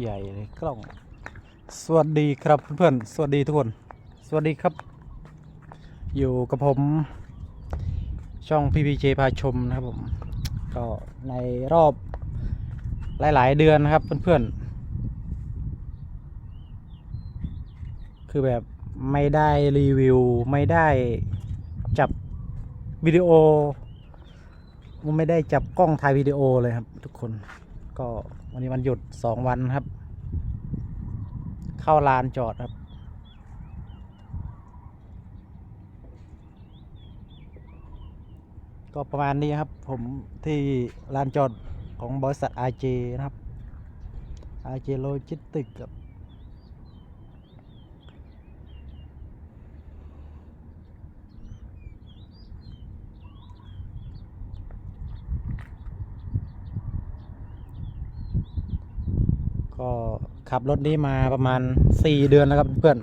ใหญ่เลยกล้อง สวัสดีครับเพื่อนๆ สวัสดีทุกคน สวัสดีครับ อยู่กับผม ช่อง PPJ พาชมนะครับผม ก็ในรอบหลายๆ เดือนนะครับเพื่อนๆ คือแบบไม่ได้รีวิว ไม่ได้จับวิดีโอไม่ได้จับกล้องถ่ายวิดีโอเลยครับทุกคนก็ วันนี้วันหยุดสองวันครับ เข้าลานจอดครับ ก็ประมาณนี้ครับ ผมที่ลานจอดของบริษัท RJ นะครับ RJ Logistics ครับ ก็ขับรถนี้มาประมาณ 4 เดือนแล้วครับเพื่อน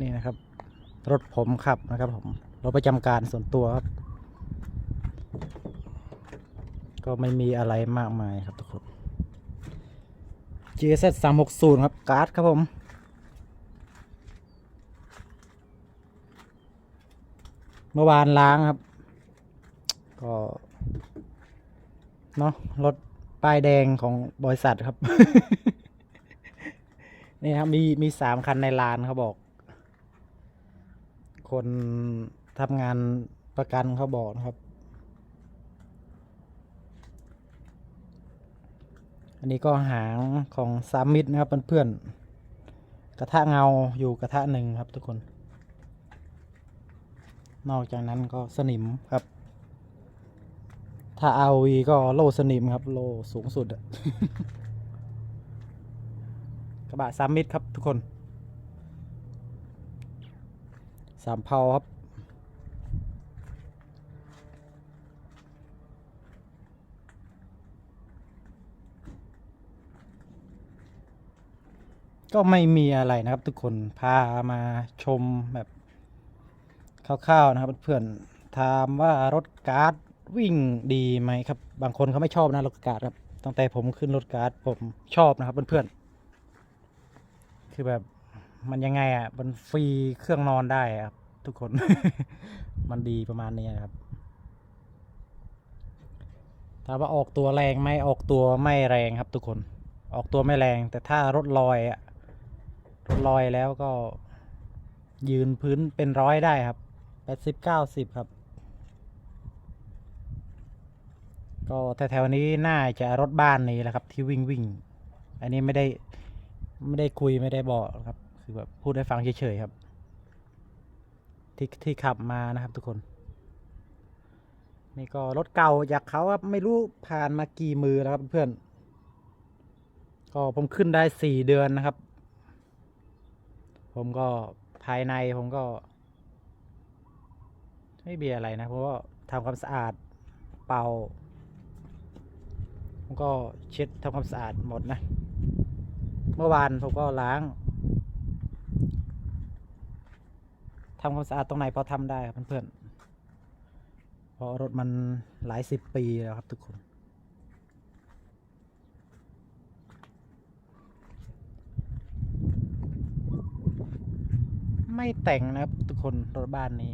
นี่นะครับ รถผมขับนะครับผมรถประจำการส่วนตัวครับ ก็ไม่มีอะไรมากมายครับทุกคน GSS 360 ครับ การ์ดครับผม เมื่อวานล้างครับ ก็เนาะรถป้ายแดงของบริษัทครับ นี่ครับมีมีสามคันในลานเขาบอก คนทำงานประกันเขาบอกนะครับ อันนี้ก็หางของสามมิตรนะครับเพื่อนๆกระทะเงาอยู่กระทะหนึ่งครับทุกคน นอกจากนั้นก็สนิมครับ ถ้า RV ก็โลสนิมครับ โลสูงสุด กระบะสามมิตรครับทุกคนสามเพาครับก็ไม่มีอะไรนะครับทุกคนพามาชมแบบ คร่าวๆนะครับเพื่อนๆถามว่ารถการ์ดวิ่งดีไหมครับ บางคนเขาไม่ชอบนะรถการ์ดครับตั้งแต่ผมขึ้นรถการ์ดผมชอบนะครับเพื่อนๆคือแบบมันยังไงอะมันฟรีเครื่องนอนได้ครับทุกคน มันดีประมาณนี้ครับถามว่าออกตัวแรงไหมออกตัวไม่แรงครับ ทุกคนออกตัวไม่แรง แต่ถ้ารถลอยอะรถลอยแล้วก็ยืนพื้นเป็นร้อยได้ครับ แปดสิบเก้าสิบครับ ก็แถวๆนี้น่าจะรถบ้านนี้แหละครับ ที่วิ่งวิ่ง อันนี้ไม่ได้ไม่ได้คุยไม่ได้บอกครับ คือแบบพูดให้ฟังเฉยๆครับ ที่ที่ขับมานะครับทุกคน นี่ก็รถเก่าจากเขาครับไม่รู้ผ่านมากี่มือแล้วครับเพื่อน ก็ผมขึ้นได้สี่เดือนนะครับ ผมก็ภายในผมก็ ไม่มียอะไรนะเพราะว่าทำความสะอาดเป่าผมก็เช็ดทำความสะอาดหมดนะ เมื่อวานผมก็ล้างทำความสะอาดตรงไหนพอทำได้ครับเพื่อนๆเพราะรถมันหลายสิบปีแล้วครับทุกคนไม่แต่งนะครับทุกคนรถบ้านนี้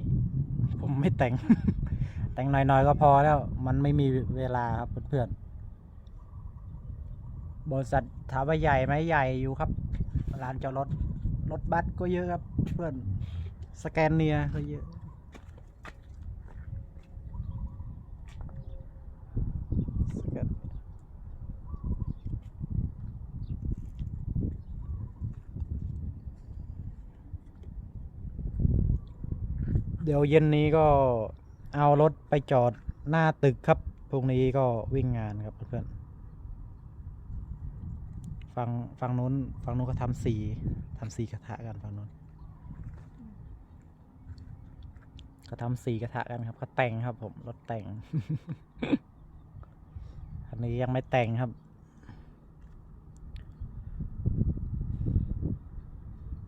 ผมไม่แต่ง แต่งหน่อยๆก็พอแล้ว มันไม่มีเวลาครับเพื่อนๆบริษัทถามว่าใหญ่ไหมใหญ่อยู่ครับลานจอดรถรถบัสก็เยอะครับ เพื่อนสแกนเนียก็เยอะ สแกนเดี๋ยวเย็นนี้ก็เอารถไปจอดหน้าตึกครับพรุ่งนี้ก็วิ่งงานครับเพื่อนๆฝั่งฝั่งนู้นฝั่งนู้นก็ทำสีทำสีกระทะกันฝั่งนู้นก็ทำสีกระทะกันครับก็แต่งครับ ผมรถแต่ง อันนี้ยังไม่แต่งครับ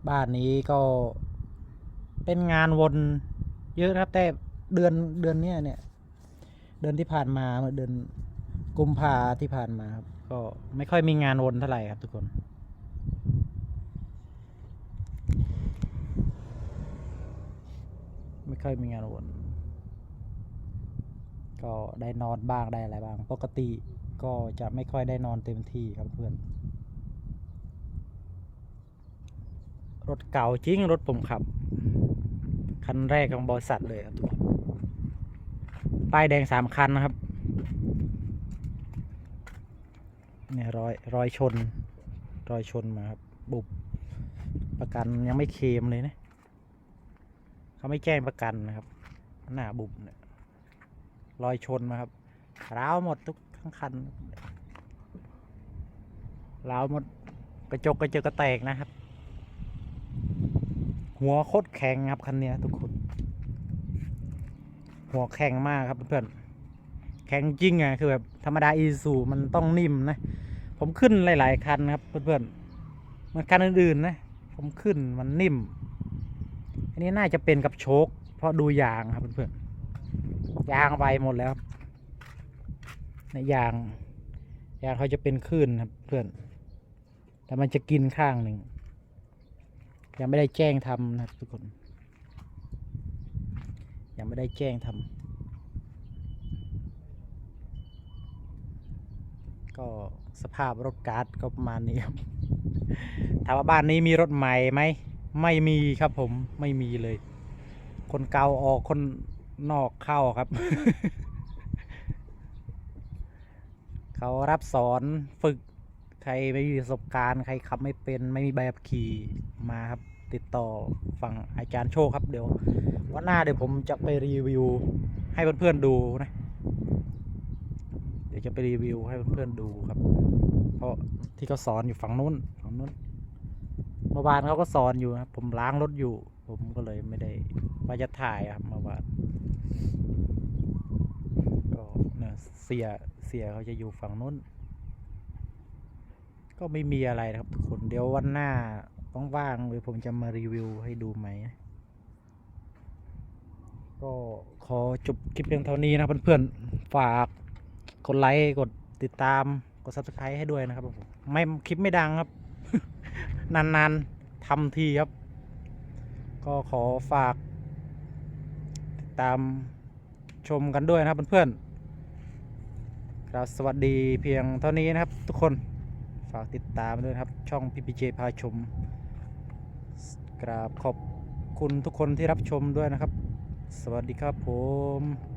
บ้านนี้ก็เป็นงานวน เยอะนะครับ แต่เดือนเดือนเนี้ยเนี่ย เดือนที่ผ่านมาเมื่อเดือนกุมภาที่ผ่านมาครับ ก็ไม่ค่อยมีงานวนเท่าไหร่ครับทุกคน ไม่ค่อยมีงานวน ก็ได้นอนบ้างได้อะไรบ้าง ปกติก็จะไม่ค่อยได้นอนเต็มที่ครับเพื่อนรถเก่าจริงรถผมขับ คันแรกของบริษัทเลยครับทุกคนป้ายแดงสามคันนะครับเนี่ยรอยรอยชน รอยชนมาครับ บุบประกันยังไม่เคลมเลยนะเขาไม่แจ้งประกันนะครับ หน้าบุบเนี่ยรอยชนมาครับร้าวหมดทุกทั้งคันร้าวหมดกระจกกระเจกกระแตกนะครับ หัวโคตรแข็งครับคันนี้ทุกคน หัวแข็งมากครับเพื่อนแข็งจริงอะคือแบบธรรมดาอีซูมันต้องนิ่มนะ ผมขึ้นหลาย ๆ คันครับเพื่อนๆมันคันอื่นๆนะ ผมขึ้นมันนิ่ม อันนี้น่าจะเป็นกับโชคเพราะดูยางครับเพื่อนๆยางไปหมดแล้วในยางยางเขาจะเป็นคลื่นครับเพื่อน แต่มันจะกินข้างหนึ่ง ยังไม่ได้แจ้งทำนะทุกคน ยังไม่ได้แจ้งทำก็สภาพรถการ์ดก็ประมาณนี้ครับถามว่าบ้านนี้มีรถใหม่ไหมไม่มีครับผมไม่มีเลย คนเก่าออกคนนอกเข้าครับ เขารับสอนฝึกใครไม่มีประสบการณ์ ใครขับไม่เป็นไม่มีใบขับขี่ มาครับ ติดต่อฝั่งอาจารย์โชคครับเดี๋ยววันหน้าเดี๋ยวผมจะไปรีวิวให้เพื่อนๆดูนะ เดี๋ยวจะไปรีวิวให้เพื่อนๆดูครับ เพราะที่เขาสอนอยู่ฝั่งนู้นฝั่งนู้นเมื่อวานเขาก็สอนอยู่ครับผมล้างรถอยู่ ผมก็เลยไม่ได้ว่าจะถ่ายครับเมื่อวานก็เนี่ยเสียเสียเขาจะอยู่ฝั่งนู้น ก็ไม่มีอะไรนะครับทุกคนเดี๋ยววันหน้า ว่างๆเลยผมจะมารีวิวให้ดูไหม ก็ขอจบคลิปเพียงเท่านี้นะเพื่อนๆ ฝากกดไลค์ กดติดตาม กด subscribe ให้ด้วยนะครับผมไม่คลิปไม่ดังครับ นานๆทำทีครับ ก็ขอฝาก ติดตามชมกันด้วยนะครับเพื่อนๆครับสวัสดีเพียงเท่านี้นะครับทุกคนฝากติดตามด้วยครับ ช่อง PPJ พาชม กราบขอบคุณทุกคนที่รับชมด้วยนะครับ สวัสดีครับผม